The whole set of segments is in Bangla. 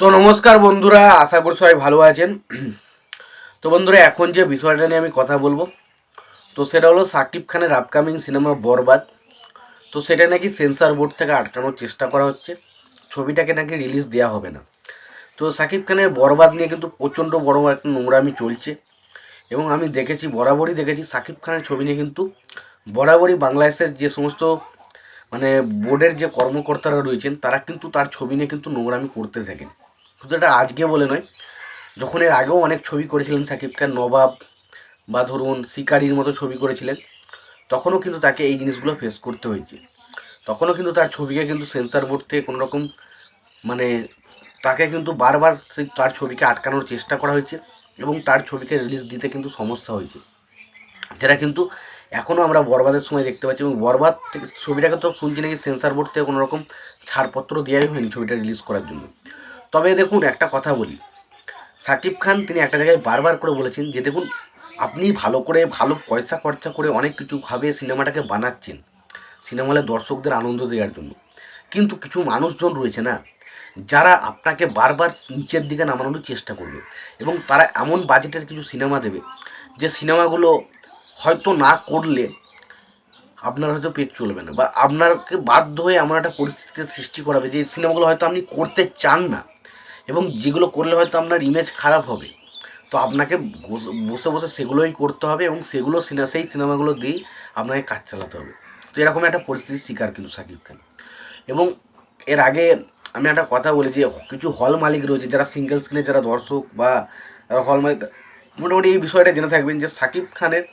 তো নমস্কার বন্ধুরা, আশা করি সবাই ভালো আছেন। তো বন্ধুরা, এখন যে বিষয়টা নিয়ে আমি কথা বলব, তো সেটা হলো সাকিব খানের আপকামিং সিনেমা বরবাদ। তো সেটা নাকি সেন্সর বোর্ড থেকে আটকানোর চেষ্টা করা হচ্ছে। ছবিটাকে নাকি রিলিজ দেওয়া হবে না। তো সাকিব খানের বরবাদ নিয়ে কিন্তু প্রচণ্ড বড় একটা নোংরামি চলছে। এবং আমি দেখেছি, বরাবরই দেখেছি, সাকিব খানের ছবি নিয়ে কিন্তু বরাবরই বাংলাদেশের যে সমস্ত মানে বোর্ডের যে কর্মকর্তারা রয়েছেন, তারা কিন্তু তার ছবি নিয়ে কিন্তু নোংরামি করতে থাকেন। শুধু এটা আজকে বলে নয়, যখন এর আগেও অনেক ছবি করেছিলেন সাকিব খান, নবাব বা ধরুন শিকারির মতো ছবি করেছিলেন, তখনও কিন্তু তাকে এই জিনিসগুলো ফেস করতে হয়েছে। তখনও কিন্তু তার ছবিকে কিন্তু সেন্সার বোর্ড থেকে কোনো রকম মানে তাকে কিন্তু বারবার সেই তার ছবিকে আটকানোর চেষ্টা করা হয়েছে এবং তার ছবিকে রিলিজ দিতে কিন্তু সমস্যা হয়েছে। যেটা কিন্তু এখনও আমরা বরবাদের সময় দেখতে পাচ্ছি এবং বরবাদ থেকে ছবিটাকে তো শুনছি নাকি সেন্সর বোর্ড থেকে কোনো রকম ছাড়পত্র দেওয়াই হয়নি ছবিটা রিলিজ করার জন্য। তবে দেখুন, একটা কথা বলি। সাকিব খান তিনি একটা জায়গায় বারবার করে বলেছেন যে, দেখুন, আপনি ভালো করে, ভালো পয়সা খরচা করে অনেক কিছু ভাবে সিনেমাটাকে বানাচ্ছেন সিনেমা হলে দর্শকদের আনন্দ দেওয়ার জন্য। কিন্তু কিছু মানুষজন রয়েছে না, যারা আপনাকে বারবার নিচের দিকে নামানোর চেষ্টা করবে এবং তারা এমন বাজেটের কিছু সিনেমা দেবে, যে সিনেমাগুলো হয়তো না করলে আপনার হয়তো পেট চলবে না বা আপনাকে বাধ্য হয়ে এমন একটা পরিস্থিতির সৃষ্টি করাবে যে সিনেমাগুলো হয়তো আপনি করতে চান না এবং যেগুলো করলে হয়তো আপনার ইমেজ খারাপ হবে। তো আপনাকে বসে বসে বসে সেগুলোই করতে হবে এবং সেগুলো সিনেমা সেই সিনেমাগুলো দিয়েই আপনাকে কাজ চালাতে হবে। তো এরকম একটা পরিস্থিতির শিকার কিন্তু সাকিব খান। এবং এর আগে আমি একটা কথা বলি যে কিছু হল মালিক রয়েছে যারা সিঙ্গেল স্ক্রিনে যারা দর্শক বা হল মালিক, মোটামুটি এই বিষয়টা জেনে থাকবেন যে সাকিব খানের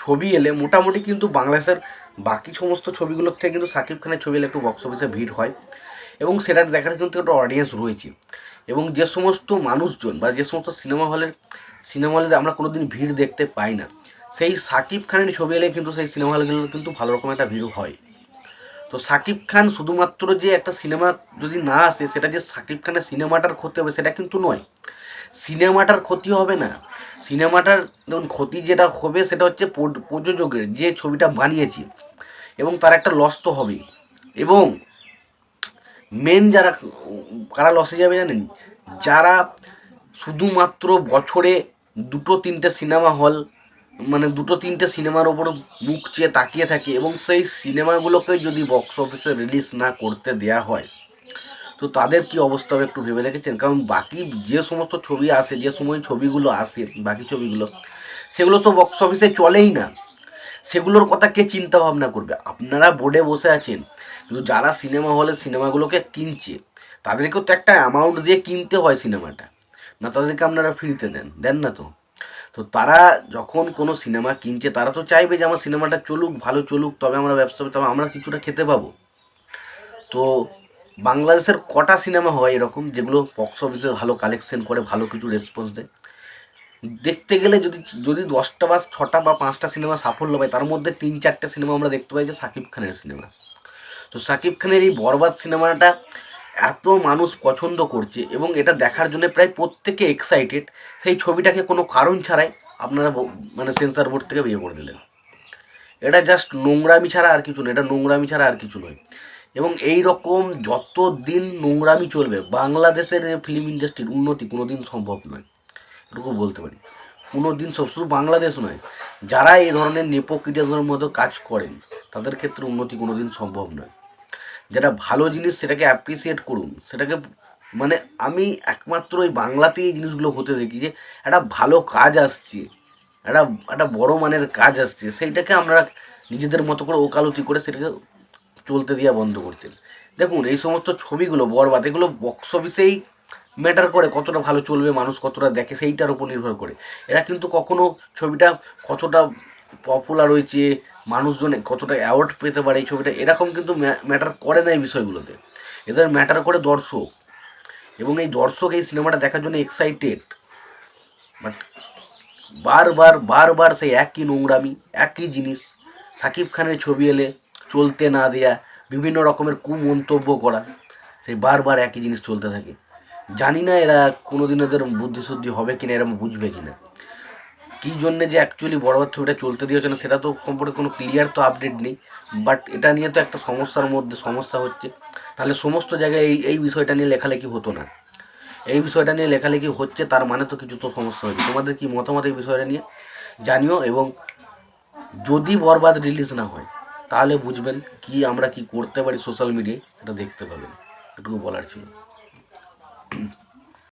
ছবি এলে মোটামুটি কিন্তু বাংলাদেশের বাকি সমস্ত ছবিগুলোর থেকে কিন্তু সাকিব খানের ছবি এলে একটু বক্স অফিসে ভিড় হয়। এবং সেটা দেখার কিন্তু একটা অডিয়েন্স রয়েছে। এবং যে সমস্ত মানুষজন বা যে সমস্ত সিনেমা হলের সিনেমা হলে আমরা কোনোদিন ভিড় দেখতে পাই না, সেই সাকিব খানের ছবি এলে কিন্তু সেই সিনেমা হলগুলো কিন্তু ভালো রকম একটা ভিড় হয়। তো সাকিব খান শুধুমাত্র যে একটা সিনেমা যদি না আসে, সেটা যে সাকিব খানের সিনেমাটার ক্ষতি হবে, সেটা কিন্তু নয়। সিনেমাটার ক্ষতি হবে না। সিনেমাটার দেখুন ক্ষতি যেটা হবে সেটা হচ্ছে প্রযোজকের যে ছবিটা বানিয়েছে এবং তার একটা লস তো হবেই। এবং মেন যারা, কারা লসে যাবে জানেন? যারা শুধুমাত্র বছরে দুটো তিনটে সিনেমা হল মানে দুটো তিনটে সিনেমার ওপর মুখ চেয়ে তাকিয়ে থাকে এবং সেই সিনেমাগুলোকে যদি বক্স অফিসে রিলিজ না করতে দেয়া হয় তো তাদের কি অবস্থা হবে একটু ভেবে রেখেছেন? কারণ বাকি যে সমস্ত ছবি আসে, যে সময় ছবিগুলো আসে, বাকি ছবিগুলো, সেগুলো তো বক্স অফিসে চলেই না। সেগুলোর কথা কে চিন্তা ভাবনা করবে? আপনারা বোর্ডে বসে আছেন, কিন্তু যারা সিনেমা হলে সিনেমাগুলোকে কিনছে, তাদেরকেও তো একটা অ্যামাউন্ট দিয়ে কিনতে হয় সিনেমাটা না তাদেরকে আপনারা ফ্রিতে দেন দেন না তো। তো তারা যখন কোনো সিনেমা কিনছে, তারা তো চাইবে যে আমার সিনেমাটা চলুক, ভালো চলুক, তবে আমরা ব্যবসা, তবে আমরা কিছুটা খেতে পাবো। তো বাংলাদেশের কটা সিনেমা হয় এরকম যেগুলো বক্স অফিসে ভালো কালেকশন করে, ভালো কিছু রেসপন্স দেয়? দেখতে গেলে যদি যদি দশটা বা ছটা বা পাঁচটা সিনেমা সাফল্য পায়, তার মধ্যে তিন চারটে সিনেমা আমরা দেখতে পাই যে সাকিব খানের সিনেমা। তো সাকিব খানের এই বরবাদ সিনেমাটা এত মানুষ পছন্দ করছে এবং এটা দেখার জন্য প্রায় প্রত্যেকে এক্সাইটেড সেই ছবিটাকে কোনো কারণ ছাড়াই আপনারা মানে সেন্সর বোর্ড থেকে বিয়ে করে দিলেন। এটা জাস্ট নোংরামি ছাড়া আর কিছু নয়, এটা নোংরামি ছাড়া আর কিছু নয়। এবং এই রকম যত দিন নোংরামি চলবে, বাংলাদেশের ফিল্ম ইন্ডাস্ট্রির উন্নতি কোনো দিন সম্ভব নয়। এটুকু বলতে পারি। কোনো দিন সব, শুধু বাংলাদেশ নয়, যারা এই ধরনের নেপোকিটাসের মতো কাজ করেন, তাদের ক্ষেত্রে উন্নতি কোনো দিন সম্ভব নয়। যেটা ভালো জিনিস, সেটাকে অ্যাপ্রিসিয়েট করুন। সেটাকে মানে আমি একমাত্র এই বাংলাতেই এই জিনিসগুলো হতে দেখি যে, একটা ভালো কাজ আসছে, একটা একটা বড় মানের কাজ আসছে, সেইটাকে আমরা নিজেদের মতো করে ওকালতি করে সেটাকে চলতে দেওয়া বন্ধ করছেন দেখুন, এই সমস্ত ছবিগুলো, বরবাদ, এগুলো বক্স অফিসেই ম্যাটার করে কতটা ভালো চলবে, মানুষ কতটা দেখে, সেইটার উপর নির্ভর করে। এরা কিন্তু কখনো ছবিটা কতটা পপুলার হয়েছে, মানুষজনে কতটা অ্যাওয়ার্ড পেতে পারে এই ছবিটা, এরকম কিন্তু ম্যাটার করে না এই বিষয়গুলোতে। এদের ম্যাটার করে দর্শক। এবং এই দর্শক এই সিনেমাটা দেখার জন্য এক্সাইটেড বাট বারবার বারবার সেই একই নোংরামি, একই জিনিস, সাকিব খানের ছবি এলে চলতে না দেয়া, বিভিন্ন রকমের কুমন্তব্য করা, সেই বারবার একই জিনিস চলতে থাকে। জানি না এরা কোনোদিন এদের বুদ্ধিশুদ্ধি হবে কিনা এরম বুঝবে কিনা। কী জন্যে যে অ্যাকচুয়ালি বড়বার ছবিটা চলতে দিয়েছে না, সেটা তো সম্পর্কে কোনো ক্লিয়ার তো আপডেট নেই। বাট এটা নিয়ে তো একটা সমস্যার মধ্যে, সমস্যা হচ্ছে। তাহলে সমস্ত জায়গায় এই এই বিষয়টা নিয়ে লেখালেখি হতো না। এই বিষয়টা নিয়ে লেখালেখি হচ্ছে, তার মানে তো কিছু তো সমস্যা হচ্ছে তোমাদের কি মতামত এই বিষয়টা নিয়ে? জানিও এবং যদি বরবাদ রিলিজ না হয় তাহলে বুঝবেন কি আমরা কি করতে পারি সোশ্যাল মিডিয়ায় সেটা দেখতে পাবেন। এটুকু বলার ছিল।